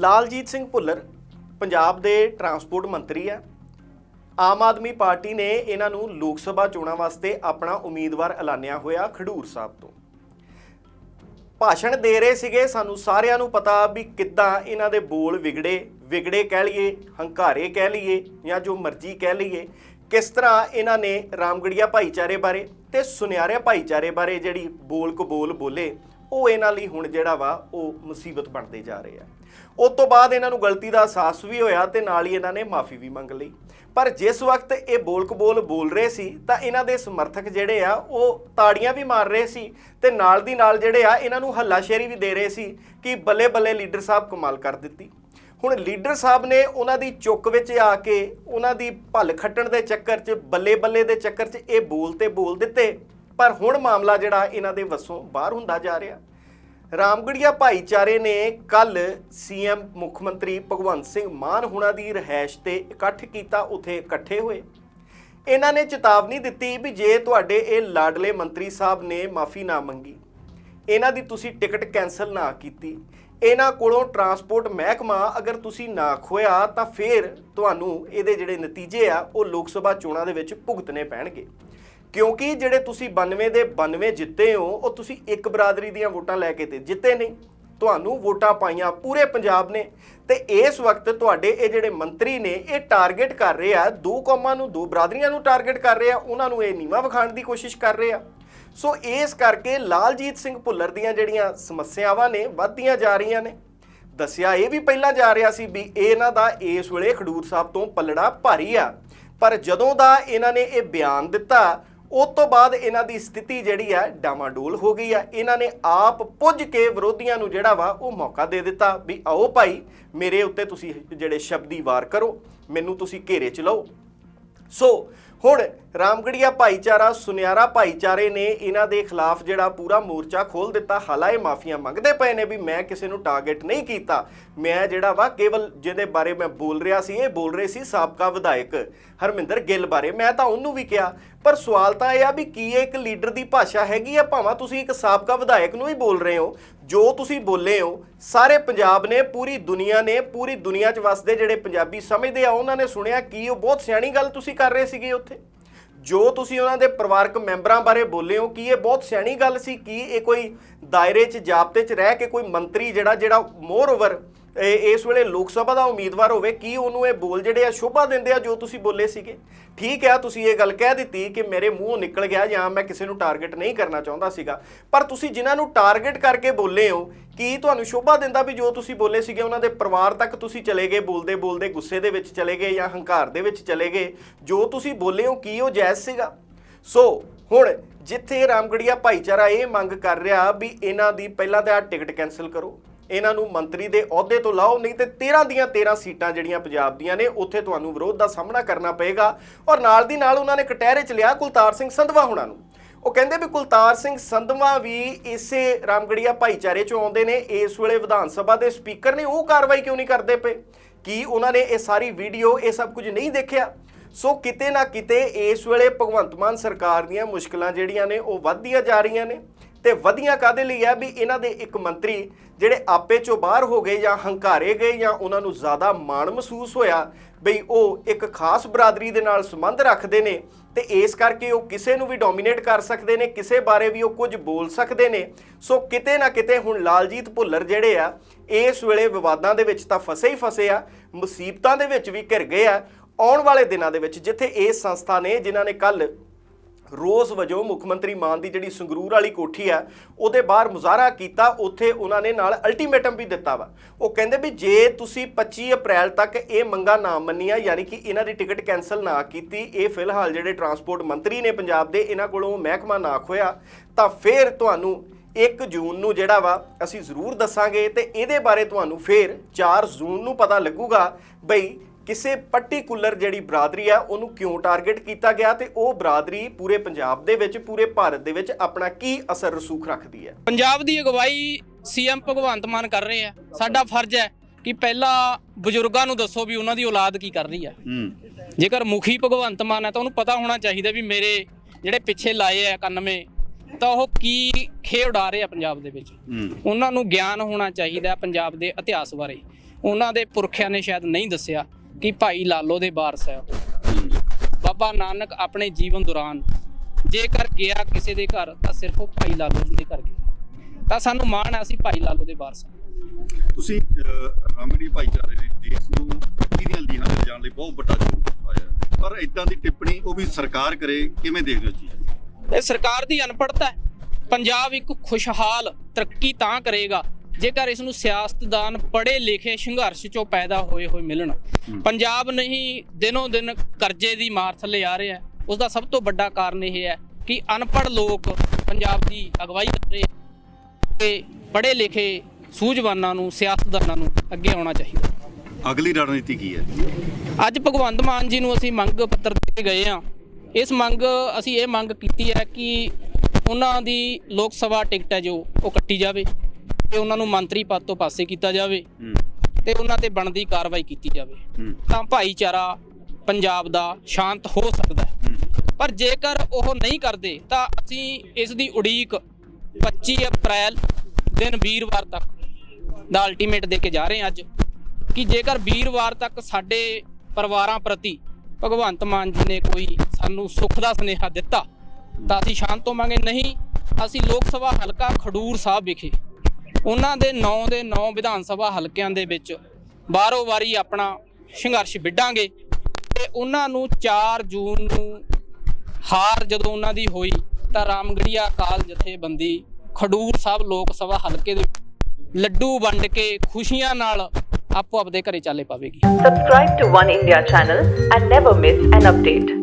ਲਾਲਜੀਤ ਸਿੰਘ ਭੁੱਲਰ ਪੰਜਾਬ ਦੇ ਟਰਾਂਸਪੋਰਟ ਮੰਤਰੀ ਆ ਆਮ ਆਦਮੀ ਪਾਰਟੀ ਨੇ ਇਹਨਾਂ ਨੂੰ ਲੋਕ ਸਭਾ ਚੋਣਾਂ ਵਾਸਤੇ ਆਪਣਾ ਉਮੀਦਵਾਰ ਐਲਾਨਿਆ ਹੋਇਆ ਖਡੂਰ ਸਾਹਿਬ ਤੋਂ। ਭਾਸ਼ਣ ਦੇ ਰਹੇ ਸੀਗੇ, ਸਾਨੂੰ ਸਾਰਿਆਂ ਨੂੰ ਪਤਾ ਵੀ ਕਿੱਦਾਂ ਇਹਨਾਂ ਦੇ ਬੋਲ ਵਿਗੜੇ ਵਿਗੜੇ ਕਹਿ ਲਈਏ, ਹੰਕਾਰੇ ਕਹਿ ਲਈਏ ਜਾਂ ਜੋ ਮਰਜ਼ੀ ਕਹਿ ਲਈਏ, ਕਿਸ ਤਰ੍ਹਾਂ ਇਹਨਾਂ ਨੇ ਰਾਮਗੜੀਆ ਭਾਈਚਾਰੇ ਬਾਰੇ ਤੇ ਸੁਨਿਆਰੇ ਭਾਈਚਾਰੇ ਬਾਰੇ ਜਿਹੜੀ ਬੋਲ ਕਬੋਲ ਬੋਲੇ, ਉਹ ਇਹਨਾਂ ਲਈ ਹੁਣ ਜਿਹੜਾ ਵਾ ਉਹ ਮੁਸੀਬਤ ਬਣਦੇ ਜਾ ਰਹੇ ਆ। ਉਸ ਤੋਂ ਬਾਅਦ ਇਹਨਾਂ ਨੂੰ ਗਲਤੀ ਦਾ ਅਹਿਸਾਸ ਵੀ ਹੋਇਆ ਤੇ ਨਾਲ ਹੀ ਇਹਨਾਂ ਨੇ ਮਾਫੀ ਵੀ ਮੰਗ ਲਈ। ਪਰ ਜਿਸ ਵਕਤ ਇਹ ਬੋਲਕ ਬੋਲ ਬੋਲ ਰਹੇ ਸੀ, ਤਾਂ ਇਹਨਾਂ ਦੇ ਸਮਰਥਕ ਜਿਹੜੇ ਆ, ਉਹ ਤਾੜੀਆਂ ਵੀ ਮਾਰ ਰਹੇ ਸੀ ਤੇ ਨਾਲ ਦੀ ਨਾਲ ਜਿਹੜੇ ਆ, ਇਹਨਾਂ ਨੂੰ ਹੱਲਾਸ਼ੇਰੀ ਵੀ ਦੇ ਰਹੇ ਸੀ ਕਿ ਬੱਲੇ ਬੱਲੇ ਲੀਡਰ ਸਾਹਿਬ ਕਮਾਲ ਕਰ ਦਿੱਤੀ। ਹੁਣ ਲੀਡਰ ਸਾਹਿਬ ਨੇ ਉਹਨਾਂ ਦੀ ਚੁੱਕ ਵਿੱਚ ਆ ਕੇ ਉਹਨਾਂ ਦੀ ਭੱਲ ਖੱਟਣ ਦੇ ਚੱਕਰ 'ਚ ਬੱਲੇ ਬੱਲੇ ਦੇ ਚੱਕਰ 'ਚ ਇਹ ਬੋਲ ਤੇ ਬੋਲ ਦਿੱਤੇ। ਪਰ ਹੁਣ ਮਾਮਲਾ ਜਿਹੜਾ ਇਹਨਾਂ ਦੇ ਵੱਸੋਂ ਬਾਹਰ ਹੁੰਦਾ ਜਾ ਰਿਹਾ। ਰਾਮਗੜੀਆ ਭਾਈਚਾਰੇ ਨੇ ਕੱਲ ਸੀਐਮ ਮੁੱਖ ਮੰਤਰੀ ਭਗਵੰਤ ਸਿੰਘ ਮਾਨ ਹੁਣਾਂ ਦੀ ਰਹਿائش ਤੇ ਇਕੱਠ ਕੀਤਾ, ਉਥੇ ਇਕੱਠੇ ਹੋਏ। ਇਹਨਾਂ ਨੇ ਚੇਤਾਵਨੀ ਦਿੱਤੀ ਵੀ ਜੇ ਤੁਹਾਡੇ ਇਹ ਲਾਡਲੇ ਮੰਤਰੀ ਸਾਹਿਬ ਨੇ ਮਾਫੀ ਨਾ ਮੰਗੀ, ਇਹਨਾਂ ਦੀ ਤੁਸੀਂ ਟਿਕਟ ਕੈਨਸਲ ਨਾ ਕੀਤੀ, ਇਹਨਾਂ ਕੋਲੋਂ ਟਰਾਂਸਪੋਰਟ ਮਹਿਕਮਾ ਅਗਰ ਤੁਸੀਂ ਨਾ ਖੋਇਆ ਤਾਂ ਫਿਰ ਤੁਹਾਨੂੰ ਇਹਦੇ ਜਿਹੜੇ ਨਤੀਜੇ ਆ, ਉਹ ਲੋਕ ਸਭਾ ਚੋਣਾਂ ਦੇ ਵਿੱਚ ਭੁਗਤਨੇ ਪੈਣਗੇ। ਕਿਉਂਕਿ ਜਿਹੜੇ ਤੁਸੀਂ 92 ਦੇ 92 ਜਿੱਤੇ ਹੋ, ਉਹ ਤੁਸੀਂ ਇੱਕ ਬਰਾਦਰੀ ਦੀਆਂ ਵੋਟਾਂ ਲੈ ਕੇ ਤੇ ਜਿੱਤੇ ਨਹੀਂ। ਤੁਹਾਨੂੰ ਵੋਟਾਂ ਪਾਈਆਂ ਪੂਰੇ ਪੰਜਾਬ ਨੇ ਤੇ ਇਸ ਵਕਤ ਤੁਹਾਡੇ ਇਹ ਜਿਹੜੇ ਮੰਤਰੀ ਨੇ, ਇਹ ਟਾਰਗੇਟ ਕਰ ਰਹੇ ਆ, ਦੋ ਕੌਮਾਂ ਨੂੰ, ਦੋ ਬਰਾਦਰੀਆਂ ਨੂੰ ਟਾਰਗੇਟ ਕਰ ਰਹੇ ਆ, ਉਹਨਾਂ ਨੂੰ ਇਹ ਨੀਵਾ ਵਿਖਾਉਣ ਦੀ ਕੋਸ਼ਿਸ਼ ਕਰ ਰਹੇ ਆ। ਸੋ ਇਸ ਕਰਕੇ ਲਾਲਜੀਤ ਸਿੰਘ ਭੁੱਲਰ ਦੀਆਂ ਜਿਹੜੀਆਂ ਸਮੱਸਿਆਵਾਂ ਨੇ, ਵੱਧਦੀਆਂ ਜਾ ਰਹੀਆਂ ਨੇ। ਦੱਸਿਆ ਇਹ ਵੀ ਪਹਿਲਾਂ ਜਾ ਰਿਹਾ ਸੀ ਵੀ ਇਹਨਾਂ ਦਾ ਇਸ ਵੇਲੇ ਖਡੂਰ ਸਾਹਿਬ ਤੋਂ ਪੱਲੜਾ ਭਾਰੀ ਆ। ਪਰ ਜਦੋਂ ਦਾ ਇਹਨਾਂ ਨੇ ਇਹ ਬਿਆਨ ਦਿੱਤਾ ਉਸ ਤੋਂ ਬਾਅਦ ਇਹਨਾਂ ਦੀ ਸਥਿਤੀ ਜਿਹੜੀ ਆ ਡਾਮਾਡੋਲ ਹੋ ਗਈ ਆ। ਇਹਨਾਂ ਨੇ ਆਪ ਪੁੱਜ ਕੇ ਵਿਰੋਧੀਆਂ ਨੂੰ ਜਿਹੜਾ ਵਾ ਉਹ ਮੌਕਾ ਦੇ ਦਿੱਤਾ ਵੀ ਆਓ ਭਾਈ, ਮੇਰੇ ਉੱਤੇ ਤੁਸੀਂ ਜਿਹੜੇ ਸ਼ਬਦੀ ਵਾਰ ਕਰੋ, ਮੈਨੂੰ ਤੁਸੀਂ ਘੇਰੇ ਚ ਲਓ। ਸੋ ਹੁਣ ਰਾਮਗੜੀਆ ਭਾਈਚਾਰਾ, ਸੁਨਿਆਰਾ ਭਾਈਚਾਰੇ ਨੇ ਇਹਨਾਂ ਦੇ ਖਿਲਾਫ ਜਿਹੜਾ ਪੂਰਾ ਮੋਰਚਾ ਖੋਲ ਦਿੱਤਾ। ਹਾਲਾਂਕਿ ਮਾਫੀਆਂ ਮੰਗਦੇ ਪਏ ਨੇ ਵੀ ਮੈਂ ਕਿਸੇ ਨੂੰ ਟਾਰਗੇਟ ਨਹੀਂ ਕੀਤਾ। ਮੈਂ ਜਿਹੜਾ ਵਾ ਕੇਵਲ ਜਿਹਦੇ ਬਾਰੇ ਮੈਂ ਬੋਲ ਰਿਹਾ ਸੀ, ਇਹ ਬੋਲ ਰਹੇ ਸੀ ਸਾਬਕਾ ਵਿਧਾਇਕ ਹਰਮਿੰਦਰ ਗਿੱਲ ਬਾਰੇ। ਮੈਂ ਤਾਂ ਉਹਨੂੰ ਵੀ ਕਿਹਾ, ਪਰ ਸਵਾਲ ਤਾਂ ਇਹ ਆ ਵੀ ਕੀ ਇਹ ਇੱਕ ਲੀਡਰ ਦੀ ਭਾਸ਼ਾ ਹੈਗੀ ਆ? ਭਾਵੇਂ ਤੁਸੀਂ ਇੱਕ ਸਾਬਕਾ ਵਿਧਾਇਕ ਨੂੰ ਹੀ ਬੋਲ ਰਹੇ ਹੋ। ਜੋ ਤੁਸੀਂ ਬੋਲੇ ਹੋ, ਸਾਰੇ ਪੰਜਾਬ ਨੇ, ਪੂਰੀ ਦੁਨੀਆ ਨੇ, ਪੂਰੀ ਦੁਨੀਆ 'ਚ ਵਸਦੇ ਜਿਹੜੇ ਪੰਜਾਬੀ ਸਮਝਦੇ ਆ, ਉਹਨਾਂ ਨੇ ਸੁਣਿਆ ਕੀ ਉਹ ਬਹੁਤ ਸਿਆਣੀ ਗੱਲ ਤੁਸੀਂ ਕਰ ਰਹੇ ਸੀਗੇ ਉੱਥੇ। ਜੋ ਤੁਸੀਂ ਉਹਨਾਂ ਦੇ ਪਰਿਵਾਰਕ ਮੈਂਬਰਾਂ ਬਾਰੇ ਬੋਲੇ ਹੋ, ਕਿ ਇਹ ਬਹੁਤ ਸਿਆਣੀ ਗੱਲ ਸੀ? ਕਿ ਇਹ ਕੋਈ ਦਾਇਰੇ 'ਚ, ਜਾਬਤੇ 'ਚ ਰਹਿ ਕੇ ਕੋਈ ਮੰਤਰੀ ਜਿਹੜਾ ਜਿਹੜਾ ਮੋਰ ਓਵਰ ਇਸ ਵੇਲੇ ਲੋਕ ਸਭਾ ਦਾ ਉਮੀਦਵਾਰ ਹੋਵੇ, ਕੀ ਉਹਨੂੰ ਇਹ ਬੋਲ ਜਿਹੜੇ ਆ ਸ਼ੋਭਾ ਦਿੰਦੇ ਆ ਜੋ ਤੁਸੀਂ ਬੋਲੇ ਸੀਗੇ? ਠੀਕ ਆ, ਤੁਸੀਂ ਇਹ ਗੱਲ ਕਹਿ ਦਿੱਤੀ ਕਿ ਮੇਰੇ ਮੂੰਹੋਂ ਨਿਕਲ ਗਿਆ ਜਾਂ ਮੈਂ ਕਿਸੇ ਨੂੰ ਟਾਰਗੇਟ ਨਹੀਂ ਕਰਨਾ ਚਾਹੁੰਦਾ ਸੀਗਾ। ਪਰ ਤੁਸੀਂ ਜਿਨ੍ਹਾਂ ਨੂੰ ਟਾਰਗੇਟ ਕਰਕੇ ਬੋਲੇ ਹੋ, ਕੀ ਤੁਹਾਨੂੰ ਸ਼ੋਭਾ ਦਿੰਦਾ ਵੀ ਜੋ ਤੁਸੀਂ ਬੋਲੇ ਸੀਗੇ, ਉਹਨਾਂ ਦੇ ਪਰਿਵਾਰ ਤੱਕ ਤੁਸੀਂ ਚਲੇ ਗਏ, ਬੋਲਦੇ ਬੋਲਦੇ ਗੁੱਸੇ ਦੇ ਵਿੱਚ ਚਲੇ ਗਏ ਜਾਂ ਹੰਕਾਰ ਦੇ ਵਿੱਚ ਚਲੇ ਗਏ? ਜੋ ਤੁਸੀਂ ਬੋਲੇ ਹੋ, ਕੀ ਉਹ ਜਾਇਜ਼ ਸੀਗਾ? ਸੋ, ਹੁਣ ਜਿੱਥੇ ਰਾਮਗੜੀਆ ਭਾਈਚਾਰਾ ਇਹ ਮੰਗ ਕਰ ਰਿਹਾ ਵੀ ਇਹਨਾਂ ਦੀ ਪਹਿਲਾਂ ਤਾਂ ਆਹ ਟਿਕਟ ਕੈਨਸਲ ਕਰੋ। ਇਹਨਾਂ ਨੂੰ ਮੰਤਰੀ ਦੇ ਅਹੁਦੇ ਤੋਂ ਲਾਓ, ਨਹੀਂ ਤੇ 13 ਦੀਆਂ 13 ਸੀਟਾਂ ਜਿਹੜੀਆਂ ਪੰਜਾਬ ਦੀਆਂ ਨੇ, ਉੱਥੇ ਤੁਹਾਨੂੰ ਵਿਰੋਧ ਦਾ ਸਾਹਮਣਾ ਕਰਨਾ ਪਏਗਾ। ਔਰ ਨਾਲ ਦੀ ਨਾਲ ਉਹਨਾਂ ਨੇ ਕਟਹਿਰੇ ਚ ਲਿਆ ਕੁਲਤਾਰ ਸਿੰਘ ਸੰਧਵਾ ਹੁਣਾਂ ਨੂੰ। ਉਹ ਕਹਿੰਦੇ ਵੀ ਕੁਲਤਾਰ ਸਿੰਘ ਸੰਧਵਾ ਵੀ ਇਸੇ ਰਾਮਗੜੀਆ ਭਾਈਚਾਰੇ ਚੋਂ ਆਉਂਦੇ ਨੇ, ਇਸ ਵੇਲੇ ਵਿਧਾਨ ਸਭਾ ਦੇ ਸਪੀਕਰ ਨੇ, ਉਹ ਕਾਰਵਾਈ ਕਿਉਂ ਨਹੀਂ ਕਰਦੇ ਪਏ? ਕੀ ਉਹਨਾਂ ਨੇ ਇਹ ਸਾਰੀ ਵੀਡੀਓ, ਇਹ ਸਭ ਕੁਝ ਨਹੀਂ ਦੇਖਿਆ? ਸੋ ਕਿਤੇ ਨਾ ਕਿਤੇ ਇਸ ਵੇਲੇ ਭਗਵੰਤ ਮਾਨ ਸਰਕਾਰ ਦੀਆਂ ਮੁਸ਼ਕਲਾਂ ਜਿਹੜੀਆਂ ਨੇ, ਉਹ ਵੱਧਦੀਆਂ ਜਾ ਰਹੀਆਂ ਨੇ। ਤੇ ਵਧੀਆਂ ਕਾਦੇ ਲਈ ਹੈ ਵੀ ਇਹਨਾਂ ਦੇ ਇੱਕ ਮੰਤਰੀ ਜਿਹੜੇ ਆਪੇ ਚੋਂ ਬਾਹਰ ਹੋ ਗਏ ਜਾਂ ਹੰਕਾਰੇ ਗਏ ਜਾਂ ਉਹਨਾਂ ਨੂੰ ਜ਼ਿਆਦਾ ਮਾਣ ਮਹਿਸੂਸ ਹੋਇਆ, ਬਈ ਉਹ ਇੱਕ ਖਾਸ ਬਰਾਦਰੀ ਦੇ ਨਾਲ ਸੰਬੰਧ ਰੱਖਦੇ ਨੇ ਤੇ ਇਸ ਕਰਕੇ ਉਹ ਕਿਸੇ ਨੂੰ ਵੀ ਡੋਮੀਨੇਟ ਕਰ ਸਕਦੇ ਨੇ, ਕਿਸੇ ਬਾਰੇ ਵੀ ਉਹ ਕੁਝ ਬੋਲ ਸਕਦੇ ਨੇ। ਸੋ ਕਿਤੇ ਨਾ ਕਿਤੇ ਹੁਣ ਲਾਲਜੀਤ ਭੁੱਲਰ ਜਿਹੜੇ ਆ, ਇਸ ਵੇਲੇ ਵਿਵਾਦਾਂ ਦੇ ਵਿੱਚ ਤਾਂ ਫਸੇ ਹੀ ਫਸੇ ਆ, ਮੁਸੀਬਤਾਂ ਦੇ ਵਿੱਚ ਵੀ ਘਿਰ ਗਏ ਆ, ਆਉਣ ਵਾਲੇ ਦਿਨਾਂ ਦੇ ਵਿੱਚ ਜਿੱਥੇ ਇਸ ਸੰਸਥਾ ਨੇ ਜਿਨ੍ਹਾਂ ਨੇ ਕੱਲ ਰੋਜ਼ ਵਜੋਂ ਮੁੱਖ ਮੰਤਰੀ ਮਾਨ ਦੀ ਜਿਹੜੀ ਸੰਗਰੂਰ ਵਾਲੀ ਕੋਠੀ ਆ, ਉਹਦੇ ਬਾਹਰ ਮੁਜ਼ਾਹਰਾ ਕੀਤਾ, ਉੱਥੇ ਉਹਨਾਂ ਨੇ ਨਾਲ ਅਲਟੀਮੇਟਮ ਵੀ ਦਿੱਤਾ ਵਾ। ਉਹ ਕਹਿੰਦੇ ਵੀ ਜੇ ਤੁਸੀਂ 25 ਅਪ੍ਰੈਲ ਤੱਕ ਇਹ ਮੰਗਾ ਨਾ ਮੰਨੀਆਂ, ਯਾਨੀ ਕਿ ਇਹਨਾਂ ਦੀ ਟਿਕਟ ਕੈਨਸਲ ਨਾ ਕੀਤੀ, ਇਹ ਫਿਲਹਾਲ ਜਿਹੜੇ ਟਰਾਂਸਪੋਰਟ ਮੰਤਰੀ ਨੇ ਪੰਜਾਬ ਦੇ, ਇਹਨਾਂ ਕੋਲੋਂ ਮਹਿਕਮਾ ਨਾ ਖੋਇਆ ਤਾਂ ਫਿਰ ਤੁਹਾਨੂੰ 1 ਜੂਨ ਨੂੰ ਜਿਹੜਾ ਵਾ, ਅਸੀਂ ਜ਼ਰੂਰ ਦੱਸਾਂਗੇ ਤੇ ਇਹਦੇ ਬਾਰੇ ਤੁਹਾਨੂੰ ਫਿਰ 4 ਜੂਨ ਨੂੰ ਪਤਾ ਲੱਗੂਗਾ ਬਈ ਕਿਸੇ ਪਾਰਟਿਕੂਲਰ ਜਿਹੜੀ ਬਰਾਦਰੀ ਆ ਉਹਨੂੰ ਕਿਉਂ ਟਾਰਗੇਟ ਕੀਤਾ ਗਿਆ ਤੇ ਉਹ ਬਰਾਦਰੀ ਪੂਰੇ ਪੰਜਾਬ ਦੇ ਵਿੱਚ ਪੂਰੇ ਭਾਰਤ ਦੇ ਵਿੱਚ ਆਪਣਾ ਕੀ ਅਸਰ ਰਸੂਖ ਰੱਖਦੀ ਹੈ? ਪੰਜਾਬ ਦੀ ਅਗਵਾਈ ਸੀਐਮ ਭਗਵੰਤ ਮਾਨ ਕਰ ਰਹੇ ਆ। ਸਾਡਾ ਫਰਜ਼ ਹੈ ਕਿ ਪਹਿਲਾਂ ਬਜ਼ੁਰਗਾਂ ਨੂੰ ਦੱਸੋ ਵੀ ਉਹਨਾਂ ਦੀ ਔਲਾਦ ਕੀ ਕਰ ਰਹੀ ਹੈ। ਜੇਕਰ ਮੁਖੀ ਭਗਵੰਤ ਮਾਨ ਹੈ ਤਾਂ ਉਹਨੂੰ ਪਤਾ ਹੋਣਾ ਚਾਹੀਦਾ ਵੀ ਮੇਰੇ ਜਿਹੜੇ ਪਿੱਛੇ ਲਾਏ ਆ 91 ਤਾਂ ਉਹ ਕੀ ਖੇ ਉਡਾ ਰਹੇ ਆ ਪੰਜਾਬ ਦੇ ਵਿੱਚ। ਉਹਨਾਂ ਨੂੰ ਗਿਆਨ ਹੋਣਾ ਚਾਹੀਦਾ ਪੰਜਾਬ ਦੇ ਇਤਿਹਾਸ ਬਾਰੇ। ਉਹਨਾਂ ਦੇ ਪੁਰਖਿਆਂ ਨੇ ਸ਼ਾਇਦ ਨਹੀਂ ਦੱਸਿਆ। ਕਿ ਭਾਈ ਲਾਲੋ ਦੇ ਵਾਰਸ ਹੈ। ਬਾਬਾ ਨਾਨਕ ਆਪਣੇ ਜੀਵਨ ਦੌਰਾਨ ਜੇਕਰ ਗਿਆ ਕਿਸੇ ਦੇ ਘਰ ਤਾਂ ਸਿਰਫ ਉਹ ਭਾਈ ਲਾਲੋ ਦੇ ਘਰ ਗਿਆ। ਤਾਂ ਸਾਨੂੰ ਮਾਣ ਹੈ ਅਸੀਂ ਭਾਈ ਲਾਲੋ ਦੇ ਵਾਰਸ ਹਾਂ ਤੁਸੀਂ ਰਾਮਗੜੀ ਭਾਈਚਾਰੇ ਨੇ ਦੇਸ਼ ਨੂੰ ਇਹਦੀਆਂ ਲੀਹਾਂ ਤੇ ਜਾਣ ਲਈ ਬਹੁਤ ਵੱਡਾ ਯੋਗਦਾਨ ਪਾਇਆ। ਪਰ ਇਦਾਂ ਦੀ ਟਿੱਪਣੀ ਉਹ ਵੀ ਸਰਕਾਰ ਕਰੇ ਕਿਵੇਂ ਦੇਖਦੇ ਹੋ ਜੀ ਇਹ ਸਰਕਾਰ ਦੀ ਅਨਪੜਤਾ ਹੈ। ਪੰਜਾਬ ਇੱਕ ਖੁਸ਼ਹਾਲ ਤਰੱਕੀ ਤਾਂ ਕਰੇਗਾ ਜੇਕਰ ਇਸ ਨੂੰ ਸਿਆਸਤਦਾਨ ਪੜ੍ਹੇ ਲਿਖੇ ਸੰਘਰਸ਼ ਚੋਂ ਪੈਦਾ ਹੋਏ ਹੋਏ ਮਿਲਣ ਪੰਜਾਬ ਨਹੀਂ ਦਿਨੋਂ ਦਿਨ ਕਰਜ਼ੇ ਦੀ ਮਾਰ ਥੱਲੇ ਆ ਰਿਹਾ ਉਸ ਦਾ ਸਭ ਤੋਂ ਵੱਡਾ ਕਾਰਨ ਇਹ ਹੈ ਕਿ ਅਨਪੜ੍ਹ ਲੋਕ ਪੰਜਾਬ ਦੀ ਅਗਵਾਈ ਕਰ ਰਹੇ ਤੇ ਪੜ੍ਹੇ ਲਿਖੇ ਸੂਝਵਾਨਾਂ ਨੂੰ ਸਿਆਸਤਦਾਨਾਂ ਨੂੰ ਅੱਗੇ ਆਉਣਾ ਚਾਹੀਦਾ ਅਗਲੀ ਰਣਨੀਤੀ ਕੀ ਹੈ? ਅੱਜ ਭਗਵੰਤ ਮਾਨ ਜੀ ਨੂੰ ਅਸੀਂ ਮੰਗ ਪੱਤਰ ਦੇ ਕੇ ਗਏ ਆ ਇਸ ਮੰਗ ਅਸੀਂ ਇਹ ਮੰਗ ਕੀਤੀ ਹੈ ਕਿ ਉਹਨਾਂ ਦੀ ਲੋਕ ਸਭਾ ਟਿਕਟ ਹੈ ਜੋ ਉਹ ਕੱਟੀ ਜਾਵੇ। ਤੇ ਉਹਨਾਂ ਨੂੰ ਮੰਤਰੀ ਪਦ ਤੋਂ ਪਾਸੇ ਕੀਤਾ ਜਾਵੇ ਤੇ ਉਹਨਾਂ ਤੇ ਬਣਦੀ ਕਾਰਵਾਈ ਕੀਤੀ ਜਾਵੇ। ਤਾਂ ਭਾਈਚਾਰਾ ਪੰਜਾਬ ਦਾ ਸ਼ਾਂਤ ਹੋ ਸਕਦਾ ਹੂੰ। ਪਰ ਜੇਕਰ ਉਹ ਨਹੀਂ ਕਰਦੇ ਤਾਂ ਅਸੀਂ ਇਸ ਦੀ ਉਡੀਕ 25 ਅਪ੍ਰੈਲ ਦਿਨ ਵੀਰਵਾਰ ਤੱਕ ਦਾ ਅਲਟੀਮੇਟ ਦੇ ਕੇ ਜਾ ਰਹੇ ਹਾਂ ਅੱਜ ਕਿ ਜੇਕਰ ਵੀਰਵਾਰ ਤੱਕ ਸਾਡੇ ਪਰਿਵਾਰਾਂ ਪ੍ਰਤੀ ਭਗਵੰਤ ਮਾਨ ਜੀ ਨੇ ਕੋਈ ਸਾਨੂੰ ਸੁੱਖ ਦਾ ਸੁਨੇਹਾ ਦਿੱਤਾ ਤਾਂ ਅਸੀਂ ਸ਼ਾਂਤ ਹੋਵਾਂਗੇ। ਨਹੀਂ ਅਸੀਂ ਲੋਕ ਸਭਾ ਹਲਕਾ ਖਡੂਰ ਸਾਹਿਬ ਵਿਖੇ ਉਹਨਾਂ ਦੇ 9 ਦੇ 9 ਵਿਧਾਨ ਸਭਾ ਹਲਕਿਆਂ ਦੇ ਵਿੱਚ ਬਾਰੋ ਵਾਰੀ ਆਪਣਾ ਸੰਘਰਸ਼ ਵਿੱਢਾਂਗੇ ਤੇ ਉਹਨਾਂ ਨੂੰ 4 ਜੂਨ ਨੂੰ ਹਾਰ ਜਦੋਂ ਉਹਨਾਂ ਦੀ ਹੋਈ ਤਾਂ ਰਾਮਗੜੀਆ ਅਕਾਲ ਜਥੇਬੰਦੀ ਖਡੂਰ ਸਾਹਿਬ ਲੋਕ ਸਭਾ ਹਲਕੇ ਦੇ ਲੱਡੂ ਵੰਡ ਕੇ ਖੁਸ਼ੀਆਂ ਨਾਲ ਆਪੋ ਆਪਦੇ ਘਰੇ ਚਾਲੇ ਪਾਵੇਗੀ Subscribe to One India channel and never miss an update.